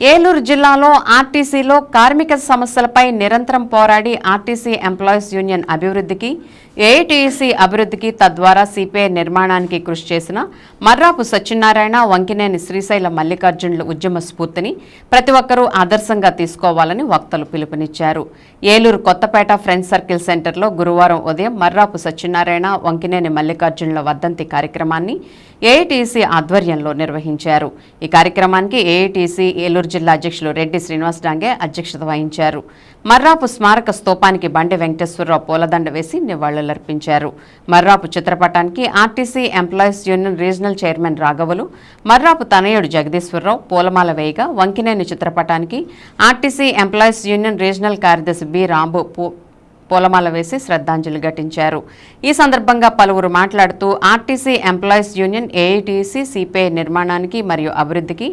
ఏలూరు జిల్లాలో ఆర్టీసీలో కార్మిక సమస్యలపై నిరంతరం పోరాడి ఆర్టీసీ ఎంప్లాయీస్ యూనియన్ అభివృద్ధికి ఏఐటీసీ అభివృద్ధికి తద్వారా సిపిఐ నిర్మాణానికి కృషి చేసిన మర్రాపు సత్యనారాయణ వంకినేని శ్రీశైల మల్లికార్జునుల ఉద్యమ స్ఫూర్తిని ప్రతి ఒక్కరూ ఆదర్శంగా తీసుకోవాలని వక్తలు పిలుపునిచ్చారు. ఏలూరు కొత్తపేట ఫ్రెండ్స్ సర్కిల్ సెంటర్లో గురువారం ఉదయం మర్రాపు సత్యనారాయణ వంకినేని మల్లికార్జునుల వర్ధంతి కార్యక్రమాన్ని ఏఐటీసీ ఆధ్వర్యంలో నిర్వహించారు. ఈ కార్యక్రమానికి ఏఐటీసీ ఏలూరు జిల్లా అధ్యక్షులు రెడ్డి శ్రీనివాస్ డాంగే అధ్యక్షత వహించారు. మర్రాపు స్మారక స్తూపానికి బండి వెంకటేశ్వరరావు పూలదండ వేసి నివాళులర్పించారు. మర్రాపు చిత్రపటానికి RTC employees union regional chairman రాఘవులు Marrapu తనయుడు జగదీశ్వరరావు పూలమాల వేయగా వంకినేని చిత్రపటానికి ఆర్టీసీ ఎంప్లాయీస్ యూనియన్ రీజనల్ కార్యదర్శి బి రాంబు పూలమాల వేసి శ్రద్ధాంజలి ఘటించారు. ఈ సందర్భంగా పలువురు మాట్లాడుతూ RTC employees union AITC CPI నిర్మాణానికి మరియు అభివృద్ధికి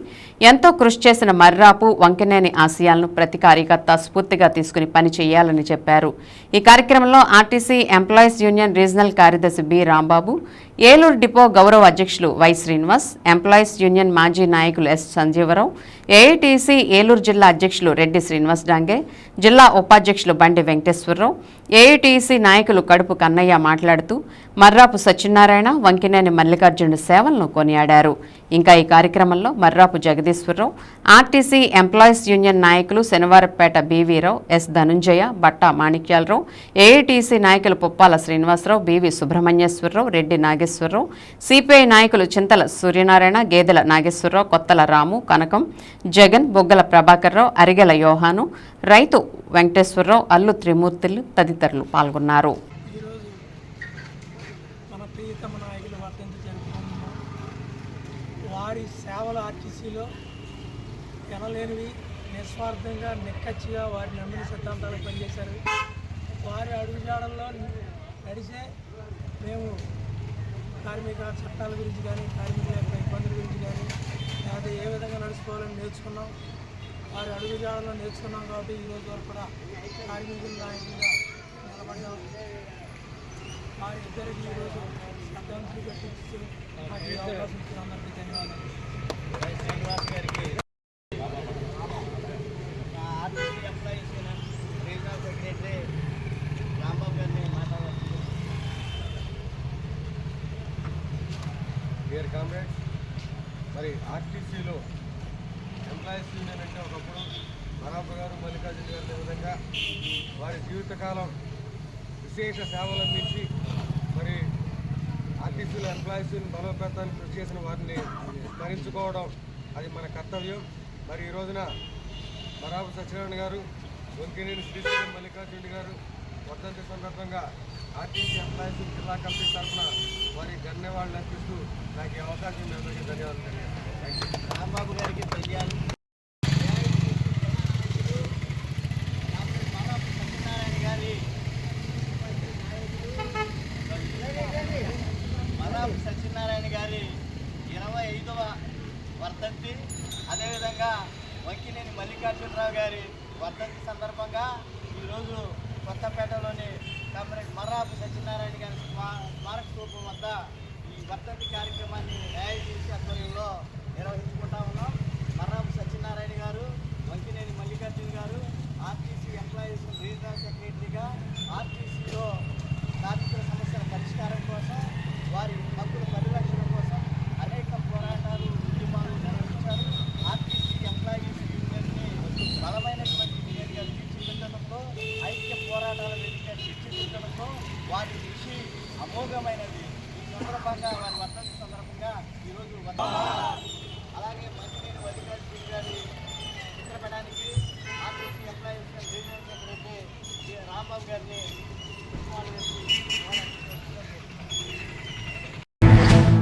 ఎంతో కృషి చేసిన మర్రాపు వంకెనేని ఆశయాలను ప్రతి కార్యకర్త స్ఫూర్తిగా తీసుకుని పని చేయాలని చెప్పారు. ఈ కార్యక్రమంలో ఆర్టీసీ ఎంప్లాయీస్ యూనియన్ రీజనల్ కార్యదర్శి బి రాంబాబు ఏలూరు డిపో గౌరవ అధ్యక్షులు వై శ్రీనివాస్ ఎంప్లాయీస్ యూనియన్ మాజీ నాయకులు ఎస్ సంజీవరావు ఏఐటీసీ ఏలూరు జిల్లా అధ్యక్షులు రెడ్డి శ్రీనివాస్ డాంగే జిల్లా ఉపాధ్యక్షులు బండి వెంకటేశ్వరరావు ఏఐటీసీ నాయకులు కడుపు కన్నయ్య మాట్లాడుతూ మర్రాపు సత్యనారాయణ వంకినేని మల్లికార్జునుడి సేవలను కొనియాడారు. ఇంకా ఈ కార్యక్రమంలో Marrapu Jagadeeswara Rao RTC employees union నాయకులు శనివారపేట బీవీరావు ఎస్ ధనుంజయ బట్టా మాణిక్యాలరావు ఏఐటీసీ నాయకులు పుప్పాల శ్రీనివాసరావు బీవీ సుబ్రహ్మణ్యేశ్వరరావు రెడ్డి నాగేశ్వరరావు సిపిఐ నాయకులు చింతల సూర్యనారాయణ గేదెల నాగేశ్వరరావు కొత్తల రాము కనకం జగన్ బొగ్గల ప్రభాకర్రావు అరిగెల యోహాను రైతు వెంకటేశ్వరరావు అల్లు త్రిమూర్తులు తదితరులు పాల్గొన్నారు. వారి సేవలు ఆర్టీసీలో ఎనలేనివి నిస్వార్థంగా నిక్కచ్చిగా వారి నమ్మిన సిద్ధాంతాలు పనిచేశారు. వారి అడుగుజాడల్లో నడిచే మేము కార్మిక చట్టాల గురించి కానీ కార్మికుల యొక్క ఇబ్బందుల గురించి కానీ లేకపోతే ఏ విధంగా నడుచుకోవాలని నేర్చుకున్నాం వారి అడుగుజాడలో నేర్చుకున్నాం కాబట్టి ఈ వరకు కూడా కార్మికుల నాయకులుగా నిలబడ్డాం. వారి ఇద్దరికి ఈరోజు శ్రద్ధాంజలి ఘటించి అవకాశం ఇచ్చిన అందరికీ ధన్యవాదాలు. గారికి employees union regional secretary Rambabu గారిని మాట్లాడారు డియర్ కామ్రేడ్స్ మరి ఆర్టీసీలో ఎంప్లాయీస్ యూనియన్ అంటే ఒకప్పుడు మరాబు గారు మల్లికార్జున గారు విధంగా వారి జీవితకాలం విశేష సేవలు అందించి మరి ఆర్టీసీలో ఎంప్లాయీస్ యూనియన్ బలోపేతానికి కృషి చేసిన వారిని స్మరించుకోవడం అది మన కర్తవ్యం. మరి ఈ రోజున మరాబు సత్యనారాయణ గారు వంకినేని శ్రీశైలం మల్లికార్జున గారు వర్ధంతి సందర్భంగా ఆర్టీసీ ఎంప్లాయీస్ జిల్లా కమిటీ తరఫున వారి ధన్యవాదాలు అర్పిస్తూ నాకు ఈ అవకాశం ఇవ్వడానికి ధన్యవాదాలు రాంబాబు గారికి తెలియాలి. సత్యనారాయణ గారి సత్యనారాయణ గారి ఇరవై ఐదవ వర్ధంతి. అదేవిధంగా వంకినేని మల్లికార్జునరావు గారి వర్ధంతి సందర్భంగా ఈరోజు కొత్తపేటలోని కామ్రేడ్ మర్రాపు సత్యనారాయణ గారి స్మా- స్మారక స్థూపం వద్ద ఈ వర్ధంతి కార్యక్రమాన్ని ఏఐటీసీ ఆధ్వర్యంలో నిర్వహించుకుంటా ఉన్నాం మర్రాపు సత్యనారాయణ గారు వంకినేని మల్లికార్జున గారు ఆర్టీసీ ఎంప్లాయీస్ రీజనల్ సెక్రటరీగా ఆర్టీసీలో కార్మికుల సమస్యల పరిష్కారం కోసం వారి హక్కుల పరిరక్షణ కోసం అనేక పోరాటాలు ఉద్యమాలు నిర్వహించారు ఆర్టీసీ ఎంప్లాయీస్ యూనియన్ని బలమైనటువంటి యూనియన్గా తీర్చిదిద్దడంలో ఐక్య పోరాటాల వేదిక తీర్చిదిద్దడంలో వారి కృషి అమోఘమైనది ఈ సందర్భంగా వారి వర్ధంతి సందర్భంగా ఈరోజు అలాగే మంచినీరు మల్లికార్జున గారి చిత్రపటానికి RTC employees regional secretary Rambabu గారిని